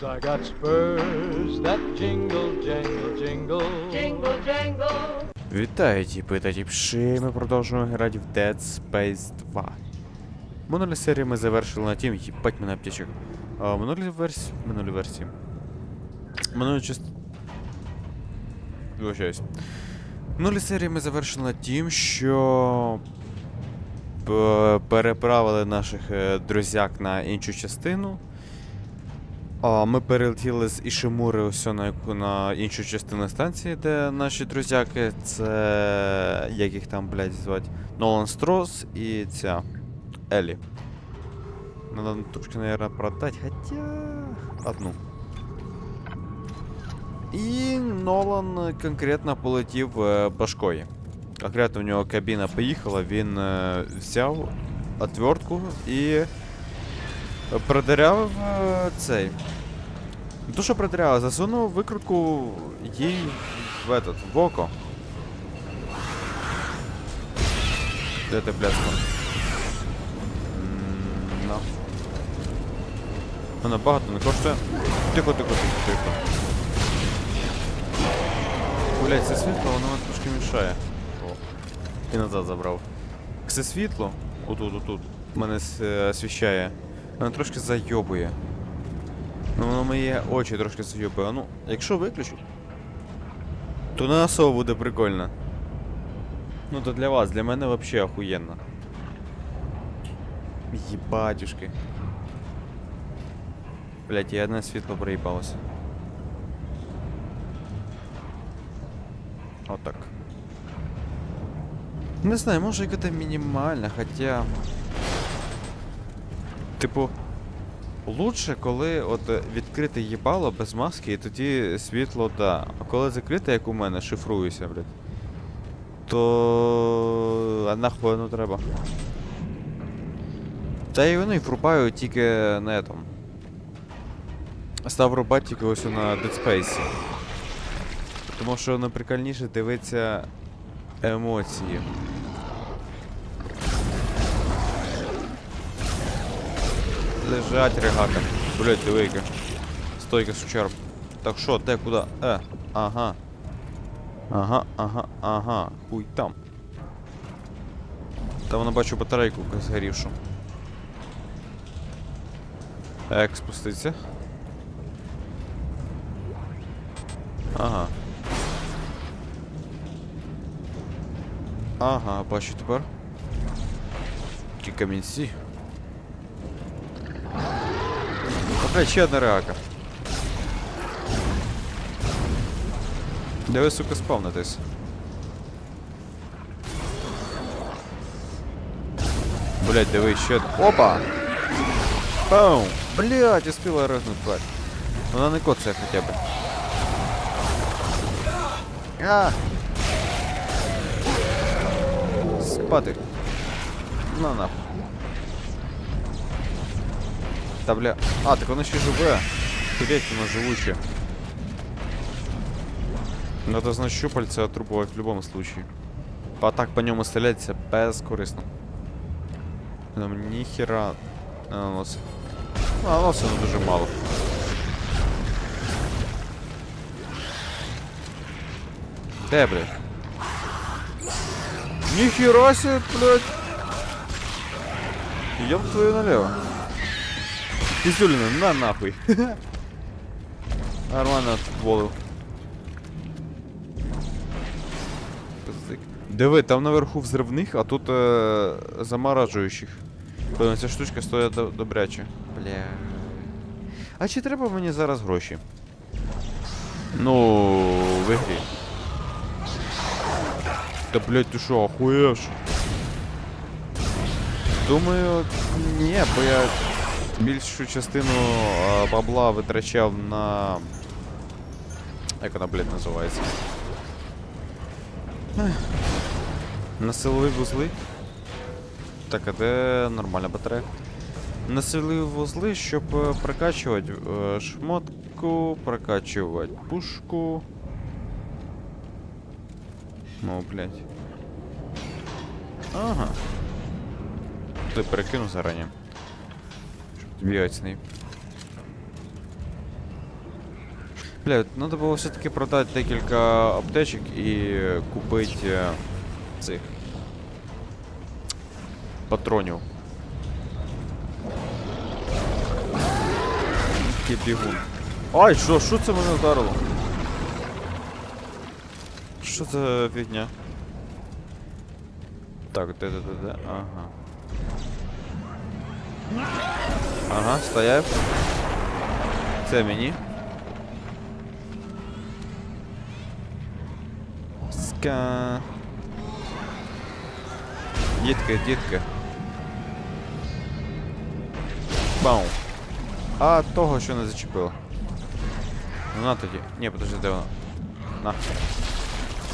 shoes, I got spurs that jingle, jangle, jingle. Jingle jangle. Вітаю, тіпи та тіпши, ми продовжуємо грати в Dead Space 2. Минулі серії ми завершили на тім, їбать мене аптечок. А в минулій версії. Минулій версії. Минулі част... Вибачаюсь. В минулій серії ми завершили на тім, що переправили наших е, друзяк на іншу частину. А, ми перелетіли з Ішимури ось на, яку- на іншу частину станції, де наші друзяки, це. як їх там, блядь, звати? Нолан Строс і ця. Елі. Надо трошки, наверное, продать, хотя. одну. І Нолан конкретно полетів е, башкою. Конкретно в нього кабіна поїхала, він е, взяв отвертку і продырявив е, цей. Не то, що продырявив, засунув викрутку їй в этот, в око. Де ти, бляска? М, Вона багато не коштує. Тихо, тихо, тихо, тихо. Блять, це світло, воно мені трошки мішає. О. І назад забрав. Це світло, отут, отут, мене е, освіщає. Воно трошки зайобує. Ну, воно мої очі трошки зайобує. А Ну, якщо виключу, то не особо буде прикольно. Ну то для вас, для мене вообще охуєнно. Єбатюшки. Блять, я одне світло проїбалося. Отак. Не знаю, може яка-то мінімальна, хоча. Типу. Лучше, коли от е, відкрите їбало без маски, і тоді світло да. А коли закрите, як у мене, шифруюся, блядь. То. А нахуй воно треба. Та і вони врубають тільки на этом. Став рубати тільки ось на Dead Space. Тому що воно дивиться емоції. Лежать регака. Блять, дивейка. Стойка сучар. Так що, де, куди? Е, ага. Ага, ага, ага. Хуй там. Та вона бачу батарейку згорівшу. Як спуститься? Ага. Ага, бачу тепер. Ті камінці. Опять ще одна реака. Де ви, сука, спавнитесь? Блять, диви, ще. Опа! Паум! Блять, успіла ригнуть, тварь. Вона не коцає хоча б. А! Спати. На нахуй. Та бля. А, так воно ще живе. Хилеть, воно живуче. Надо знать щупальца отрубывать в любом случае. А так по ньому стрелять це безкорисно. Нам ніхера не наносить. Ну, наносить ну, дуже мало. Де, блядь? Ніхера себе, блядь! Ёб твою налево. Пиздюлина, на нахуй. Нормально отфутболив. Пиздик. Диви, там наверху взривних, а тут е, заморажуючих. Певно, ця штучка стоїть до- добряче. Бля. А чи треба мені зараз гроші? Ну, в ігрі. Та блять, ти що, охуєш? Думаю, ні, бо я більшу частину а, бабла витрачав на. Як вона, блядь, називається? На силові вузли. Так, а де нормальна батарея? На силові вузли, щоб е, прокачувати е, шмотку, прокачувати пушку. Ну, блядь. Ага. Ти перекинув зарані. Нею. Бля, треба було все-таки продати декілька аптечок і купити цих патронів. Бігун. Ай, що, що це мене вдарило? Що це за фігня? Так, де, де, де, де, ага. Ага, стояв. Це мені. Ска. Дітки, дітки. Бау. А того, що не зачепило. Ну на тоді. Ні, подожди, де воно? На.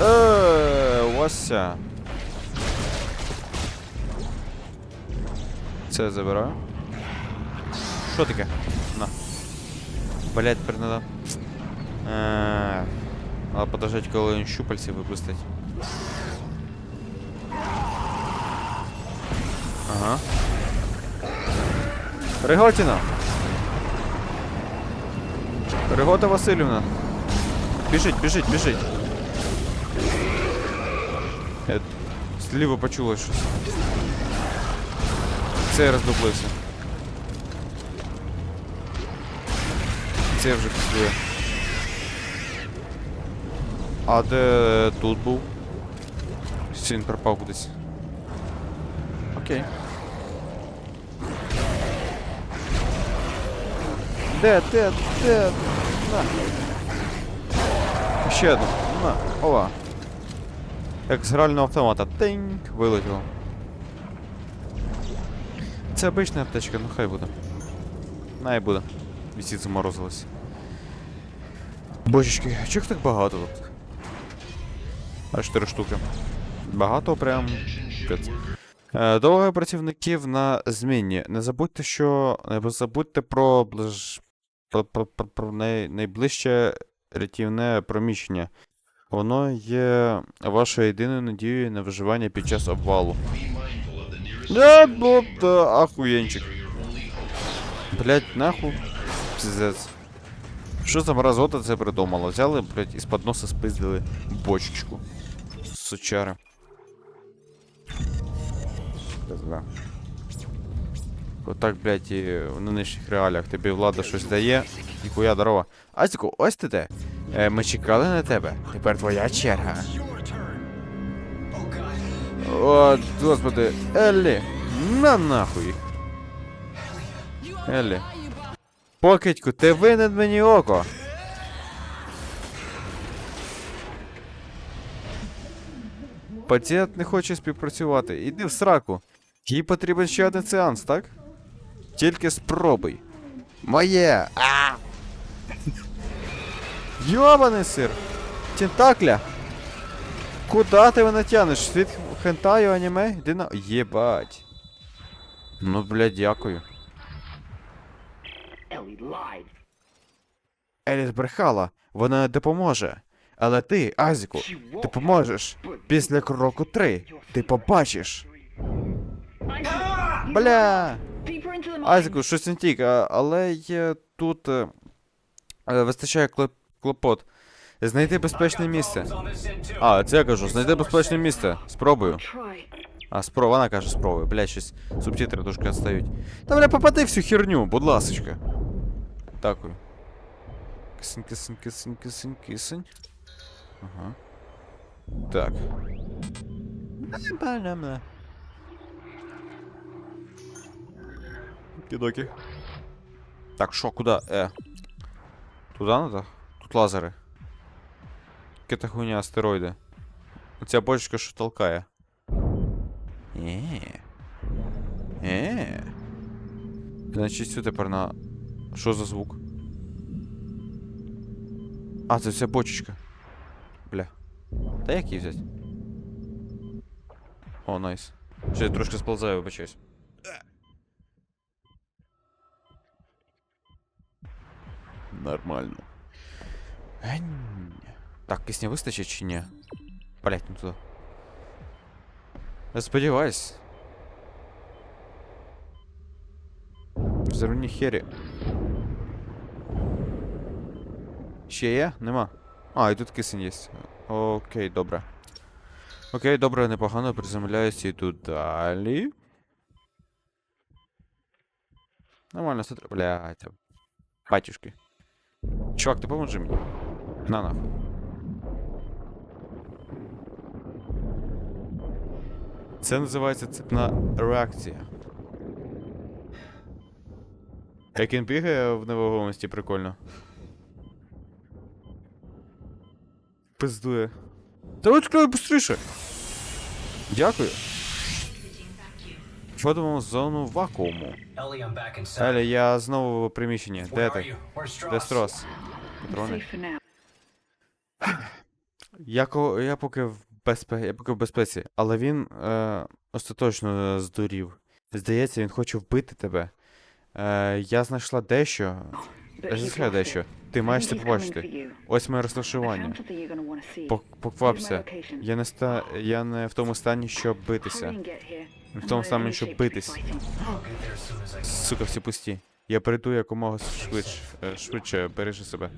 Еee, Вася. Це забираю. Що таке? На. Блять, тепер надо. Эээ, Надо подождать, коли він щупальці випустить. Ага. Риготіна! Ригота Васильівна! Біжить, біжить, біжить! Я зліва почула щось. Це я роздоблився. Це я вже післює. А де тут був? Чи він пропав кудись? Окей. Де, де, де? На. Ще одну. На. Ова. Як з грального автомата. Тинь! Вилетіло. Це обична аптечка, ну хай буде. Най буде. Вісіть заморозилась. Божечки, чого так багато тут? А 4 штуки. Багато прям. Е, Довго працівників на зміні. Не забудьте, що. Не забудьте про про, про, про, про най... найближче рятівне проміщення. Воно є вашою єдиною надією на виживання під час обвалу. Да, бо да, ахуєнчик. Блять, нахуй. Пиздец. Що за мразота це придумало? Взяли, блять, із-под носа спиздили бочечку. Сучара. Пизда. Отак, блять, і в нинішніх реаліях тобі влада щось дає. Ніхуя здорова. Асіку, ось ти де. Е, ми чекали на тебе. Тепер твоя черга. О, господи, Еллі, на нахуй. Еллі. Покидьку, ти винен мені око. Пацієнт не хоче співпрацювати. Іди в сраку. Їй потрібен ще один сеанс, так? Тільки спробуй. Моє! А! Йобаний сир! Тентакля! Куда ти мене тянеш? Світ хентаю аніме? На. Єбать. Ну, блядь, дякую. Еліс брехала, вона не допоможе. Але ти, Азіку, допоможеш. Після кроку три. Ти побачиш. Бля! Азіку, щось не тік, але є тут. е, е, Вистачає клопот. Знайти безпечне місце. А, це я кажу, знайди безпечне місце. Спробую. А, спро, вона каже, спробуй. Бля, щось субтитри трошки відстають. Та бля, попади всю херню, будь ласочка. Дякую. Кисень, кисень, кисень, кисень, кисень. Ага. Так. Кидоки. Так, що, куди? Е. Туда надо? Тут лазери. Какая-то хуйня, астероиды. Оця бочечка що толкає. Е. Е. Значить, сюди тепер на. Що за звук? А, це вся бочечка. Бля. Та як її взяти? О, найс. Ще я трошки сползаю, вибачаюсь. Нормально. Гень. Так, кисня вистачить чи ні? Блять, ну туди. Я сподіваюсь. Взорвні хері. Ще є? Нема. А, і тут кисень є. Окей, добре. Окей, добре, непогано, приземляюся і тут далі. Нормально, все. Блядь. Батюшки. Чувак, ти поможи мені. На нахуй. Це називається цепна реакція. Як він бігає в невагомості, прикольно. Пиздує. Та відкривай быстріше! Дякую. Входимо в зону вакууму. Елі, я знову в приміщенні. Де ти? Де Строс? Патрони. Я, ко... я поки в безпе... я поки в безпеці, але він е... остаточно здурів. Здається, він хоче вбити тебе. Е... Я знайшла дещо. Я дещо. Ти маєш це побачити. Ось моє розташування. Поквапся. Я не ста... я не в тому стані, щоб битися. here. В тому стані, щоб битись. Сука, всі пусті. Я прийду якомога швидше, е, швидше бережи себе.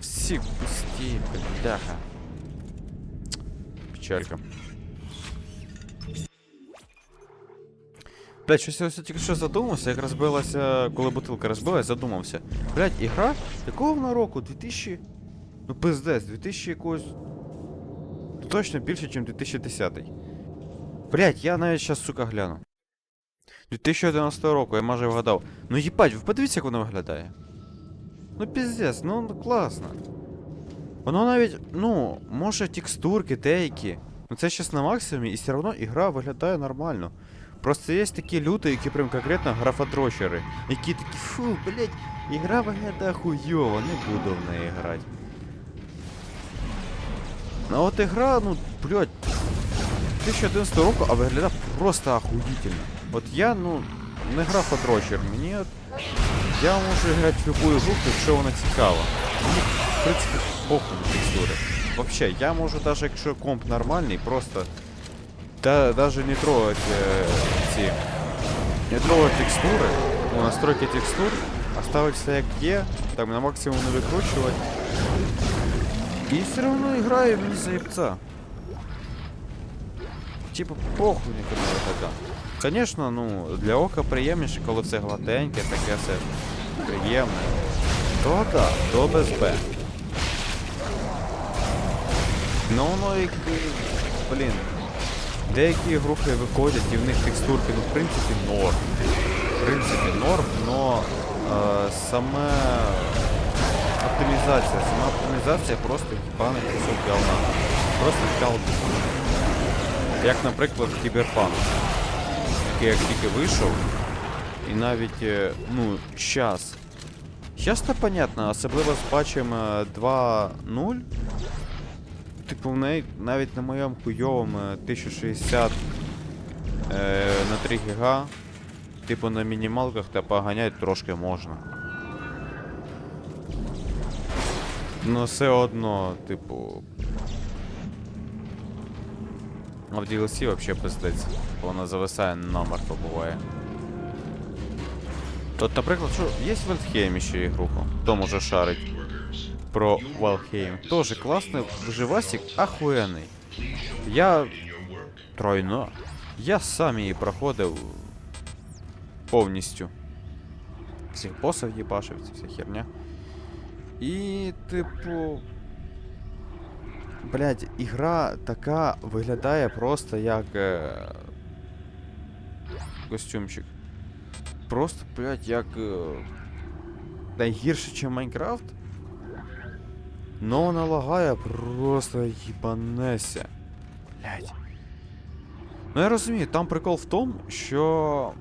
Всі пусті, бляха. Печалька. Блять, щось я ось тільки що задумався, як розбилася, коли бутилка розбилась, задумався. Блять, ігра якого вона року? 2000. Ну пиздець, 2000 якогось. Ну, Точно більше, ніж 2010. Блять, я навіть щас, сука, гляну. 2011 року, я майже вгадав. Ну їбать, ви подивіться, як воно виглядає. Ну піздець, ну ну, класно. Воно навіть, ну, може текстурки деякі. Ну це щас на максимумі, і все одно ігра виглядає нормально. Просто є такі люди, які прям конкретно графодрочери, які такі, фу, блять, ігра виглядає хуйово, не буду в неї грати. А от ігра, ну, блять, 2011 року, а виглядає просто охуїтельно. От я, ну, не графодрочер, мені от... Я можу грати в любую гру, якщо вона цікава. Мені, в принципі, похуй на текстури. Вообще, я можу даже якщо комп нормальний, просто да, даже не трогать е, ці. Не трогать текстури, ну, настройки текстур, оставить все як є, там на максимум не викручувати. І все одно граю мені заєбца. Типа похуй не виглядає. Звісно, ну, для ока приємніше, коли все гладеньке, таке все приємне. То да, то без Б. Ну воно якби. Блін. Деякі ігрухи виходять і в них текстурки, ну в принципі норм. В принципі норм, но е, саме оптимізація, сама оптимізація просто їбаний кусок говна. Просто кал. Як, наприклад, Кіберпанк. Який як тільки вийшов, і навіть, е, ну, час. Щас то понятно, особливо з патчем е, 2.0. Типу, в неї навіть на моєму хуйовому е, 1060 е, на 3 гіга. Типу на мінімалках та поганяти трошки можна. Ну все одно, типу. А в DLC вообще пиздець. бо Вона зависає намерто буває. От, наприклад, що є в Вальхеймі ще ігруху. Хто може шарить про Вальхейм. Тоже класний виживасик, ахуєнний. Я. Тройно. Я сам її проходив повністю. Всіх босів їбашив, ця вся херня. І, типу. Блять, ігра така виглядає просто як. Е... Костюмчик. Просто, блять, як. Е... Найгірше, ніж Майнкрафт. Но вона лагає просто їбанеся. Блять. Ну я розумію, там прикол в тому, що.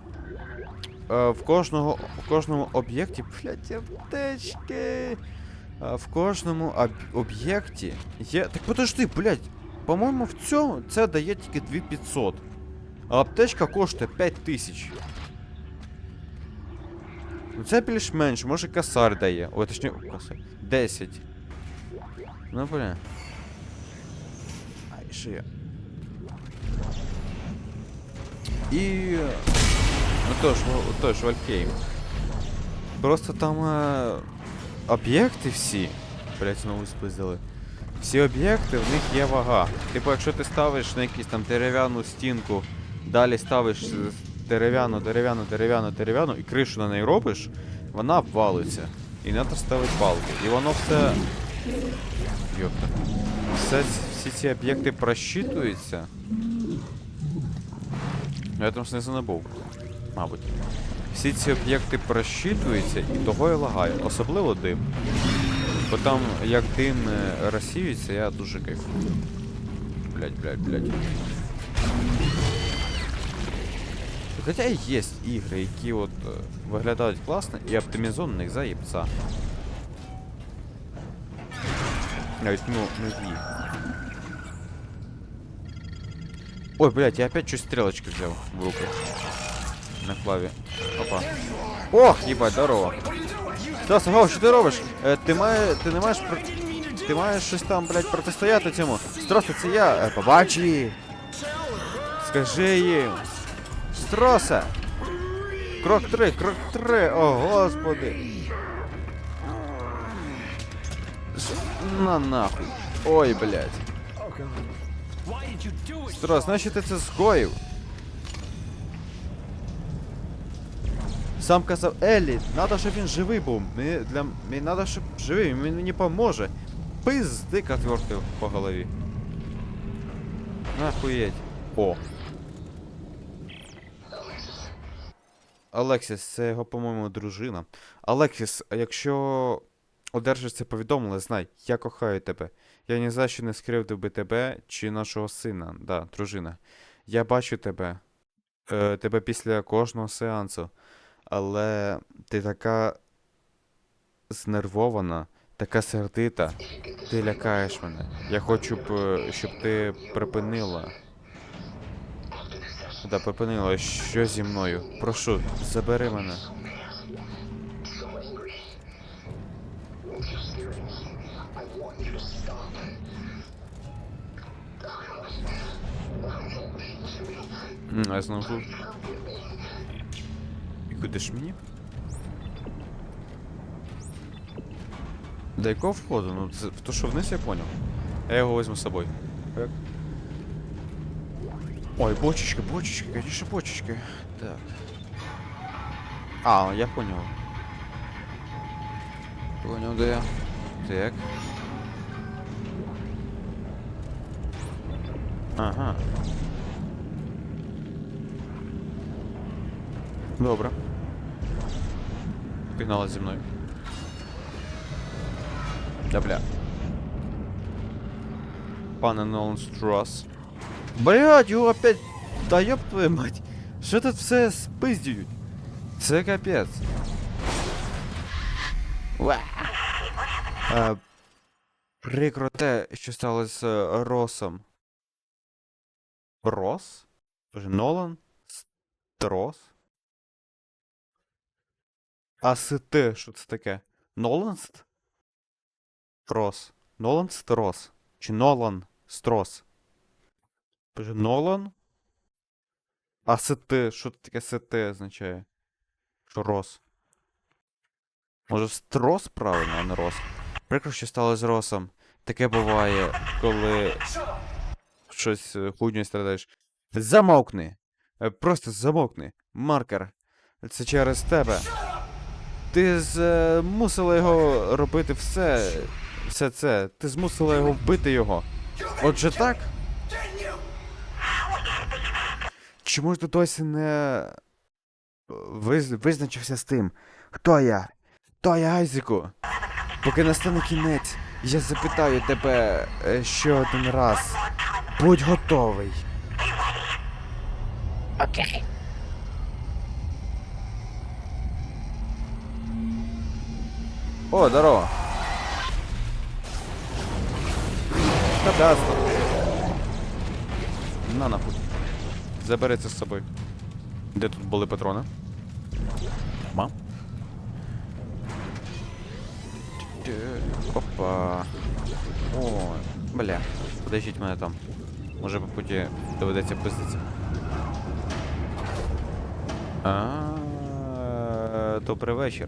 Е, в кожного в кожному об'єкті. Блять, аптечки. Е, в кожному об- об'єкті є. Так подожди, блять. По-моєму, в цьому це дає тільки 2500. А аптечка коштує 5000. Ну це більш-менш, може косар дає. Ой, точніше, косар. 10. Ну бля. Ай, що я. І. Ну тож, в- тож, Вальхейм. Просто там е, об'єкти всі. блядь, знову спиздили. Всі об'єкти, в них є вага. Типу, якщо ти ставиш на якусь там дерев'яну стінку, далі ставиш дерев'яну, дерев'яну, дерев'яну, дерев'яну і кришу на неї робиш, вона обвалиться. І треба ставити балки. І воно все. Йопта. Все, всі ці об'єкти просчитуються. Я там знизу не був. Мабуть. Всі ці об'єкти просчитуються і того і лагає. Особливо дим. Бо там як дим е, розсіюється, я дуже кайфую. Блять, блять, блять. Хоча є ігри, які от е, виглядають класно і них заєбца. Навіть, ну, не в. Ой, блядь, я опять чуть стрелочки взял в руку. На клаві. Опа. Ох, їбать, здорово. Стас, Гау, що ти робиш? Е, ти, має, ти не маєш про... Ти маєш щось там, блядь, протистояти цьому. Стросе, це я. Е, побач її. Скажи їм. Стросе. Крок три, крок три. О, господи. На нахуй. Ой, блядь. Строс, значить ти це скоїв. Сам казав, Еллі, надо, щоб він живий був. Мені, для... Мені надо, щоб живий, він мені поможе. Пизди отвертив по голові. Нахуєть. О. Алексіс, це його, по-моєму, дружина. Алексіс, якщо одержиш це повідомлення, знай, я кохаю тебе. Я ні за що не скривдив би тебе чи нашого сина, да, дружина. Я бачу тебе. Е, тебе після кожного сеансу. Але ти така знервована, така сердита. Ти лякаєш мене. Я хочу б, щоб ти припинила. Да, припинила, що зі мною. Прошу, забери мене. А знову. І куди ж мені? До якого входу? Ну, це, в то, що вниз я понял. Я його візьму з собою. Як? Ой, бочечки, бочечки, конечно, бочечки. Так. А, я понял. Понял, да я. Так. Ага. Добре. Пігнала зі мною. Да бля. Пане Нолан Строс. Блядь, його опять... Да ёб твою мать. Що тут все спиздюють? Це капець. Е, прикро те, що сталося з Росом. Рос? Нолан? Строс? А СТ, що це таке? Ноланст? Рос. Нолан Строс. Чи Нолан Строс? Боже, Нолан? А СТ, що це таке СТ означає? Що Рос? Може Строс правильно, а не Рос? Прикро, що стало з Росом. Таке буває, коли щось хуйню страдаєш. Замовкни! Е, Просто замовкни. Маркер. Це через тебе. Ти змусила його робити все. Все це. Ти змусила його вбити його. Отже так? Чому ж ти досі не виз... визначився з тим? Хто я? Хто я, Айзеку? Поки настане кінець, я запитаю тебе е, ще один раз. Будь готовий. О, здорово. Кадастр. На нахуй. Забери це з собою. Де тут були патрони? Ма? Опа. О, бля. Подождіть мене там. Може по путі доведеться пиздитися. А, Добрий вечір.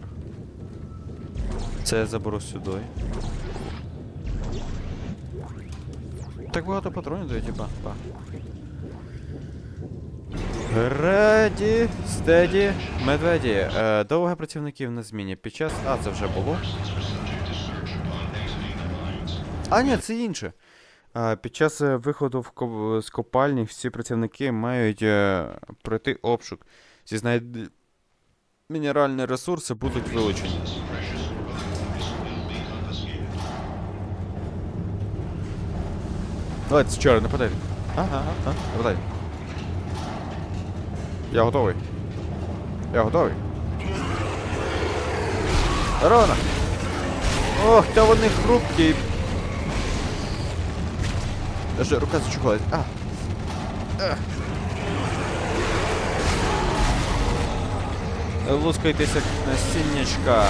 Це я заберу сюди. Так багато патронів дає, типа. Па. Реді, стеді, медведі. Е, довго працівників на зміні. Під час. А, це вже було. А, ні, це інше. А, під час е, виходу в ко- з копальні всі працівники мають е, пройти обшук. Всі знайд... мінеральні ресурси будуть вилучені. Давайте, чора, нападай. Ага, ага, нападай. Я готовий. Я готовий. Рона! Ох, та вони хрупкі. Даже рука зачухалась. А. Ах. Лускайтеся насіннячка.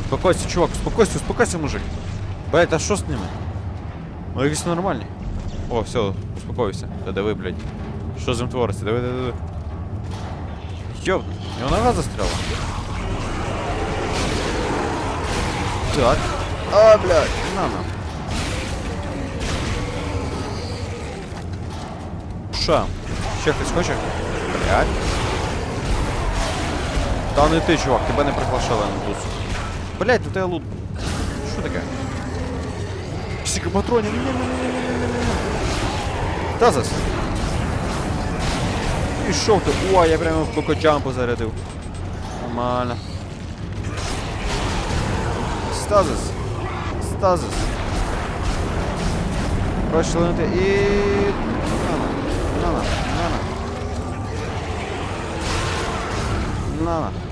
Успокойся, чувак, успокойся, успокойся, мужик. Блять, а що з ними? Ну якісь нормальні. О, все, успокойся. Та диви, блядь. Що з ним твориться? Диви, диви, диви. Йоп, його нога застряла. Так. А, блядь, на на. Ша. Ще хтось хоче? Блядь. Та не ти, чувак, тебе не приглашали на тусу. Блядь, тут тебе лут. Що таке? Стільки патронів. Тазас. Пішов ти. О, я прямо в кокоджампу зарядив. Нормально. Стазис. Стазис. Розчленити і... Нана. Нана. Нана. Нана.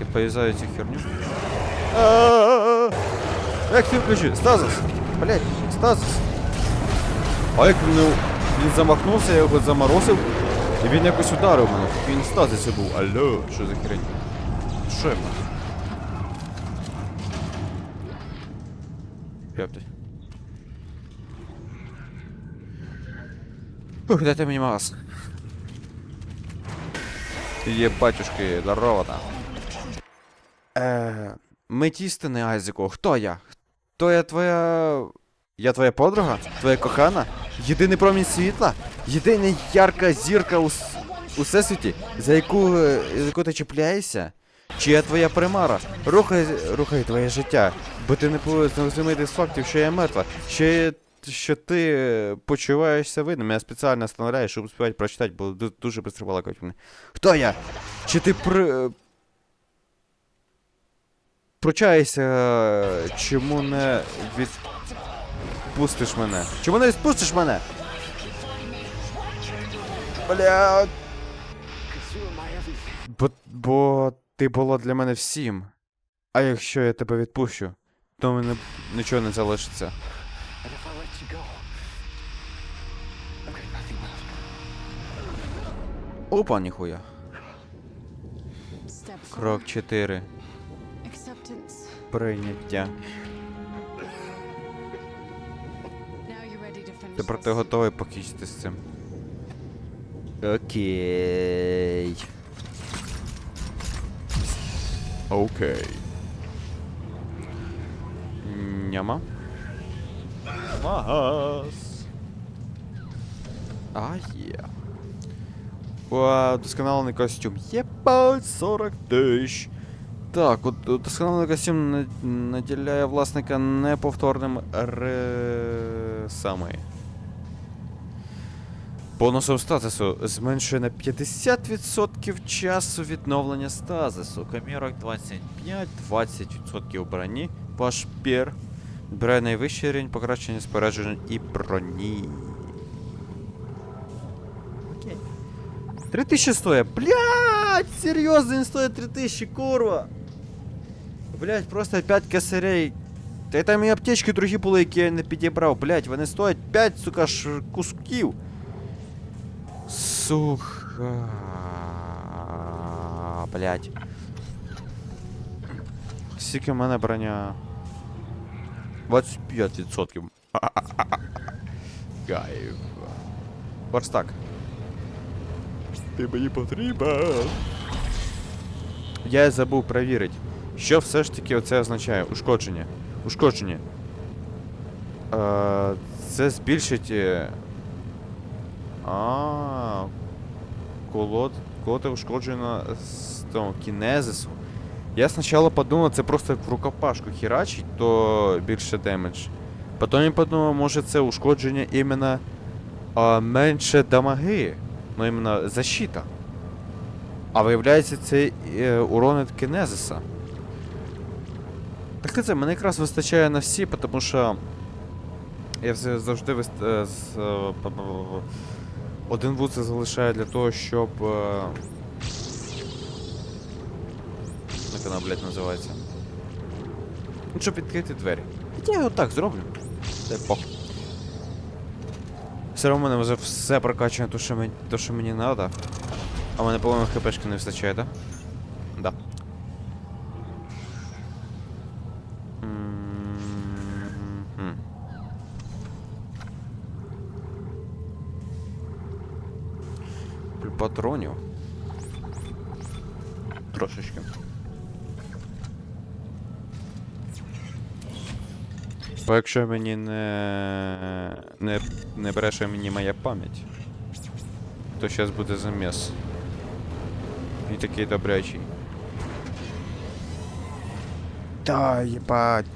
Так, я поїзаю цю херню. Як включи? Стазис! Блять, стазис! А як він, він замахнувся, я його заморозив, і він якось ударив мене. Він стазисі був. Алло, що за хрень? Що я маю? Ух, дайте мені магаз. Є батюшки, здорово там. Е, мить істини, Айзеку, хто я? Хто я твоя. Я твоя подруга? Твоя кохана? Єдиний промінь світла? Єдина ярка зірка у, у всесвіті, за яку, е, за яку ти чіпляєшся? Чи я твоя примара? Рухай, рухай твоє життя, бо ти не повинен зрозуміти з фактів, що я мертва, я, що ти е, почуваєшся винним. Я спеціально остановляю, щоб успівати прочитати, бо дуже балакають мене. Хто я? Чи ти при... е, чому не відпустиш мене? Чому не відпустиш мене? Бля. Бо, бо ти було для мене всім. А якщо я тебе відпущу, то мене нічого не залишиться. Опа, ніхуя. Крок 4. Прийняття. Тепер ти готовий покінчити з цим. Окей. Окей. Няма. Магаз. А, є. Досконалений костюм. Єбать, 40 тисяч. Так, от от костюм наділяє власника неповторним рисами. Бонусом статусу зменшує на 50% часу відновлення стазису. Камірок 25, 20% броні. Ваш пір. Збирає найвищий рівень покращення спорядження і броні. Окей. 3000 стоїть. Блять! Серйозно, він стоїть 3000, курва! Блять, просто 5 косарей. Та там і аптечки другі були, які я не підібрав. Блять, вони стоять 5, сука, ш... кусків. Сука. Блять. Скільки в мене броня? 25%. Кайф. Верстак. Ти мені потрібен. я й забув перевірити, Що все ж таки оце означає? Ушкодження. Ушкодження. Е, це збільшить. е, А. Колод. Колода ушкоджена з того кінезису. Я спочатку подумав, це просто як в рукопашку херачить, то більше демедж. Потім я подумав, може це ушкодження іменно а, менше дамаги. Ну іменно защита. А виявляється, це е, урон від кінезиса. Так це мене якраз вистачає на всі, тому що я завжди вист... е, е, один вуз залишаю для того, щоб. е, Як вона, блядь, називається? Ну, щоб відкрити двері. Я отак зроблю. Це похуй. Все одно в мене вже все прокачано, то, що мені, треба. А в мене, по-моєму, хпшки не вистачає, так? Да. Патронів. Трошечки. Бо якщо мені не, не, не бреше мені моя пам'ять, то зараз буде заміс. І такий добрячий. Та, їбать.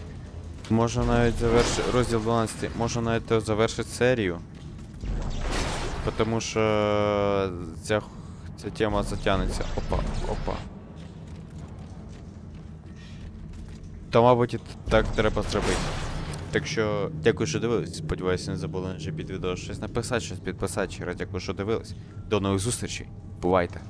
Можна навіть завершити розділ 12, можна навіть завершити серію. Потому що ця, ця тема затягнеться. Опа, опа. То, мабуть, так треба зробити. Так що, дякую, що дивились. Сподіваюся, не забули вже під відео щось написати, щось підписати. Ще дякую, що дивились. До нових зустрічей. Бувайте!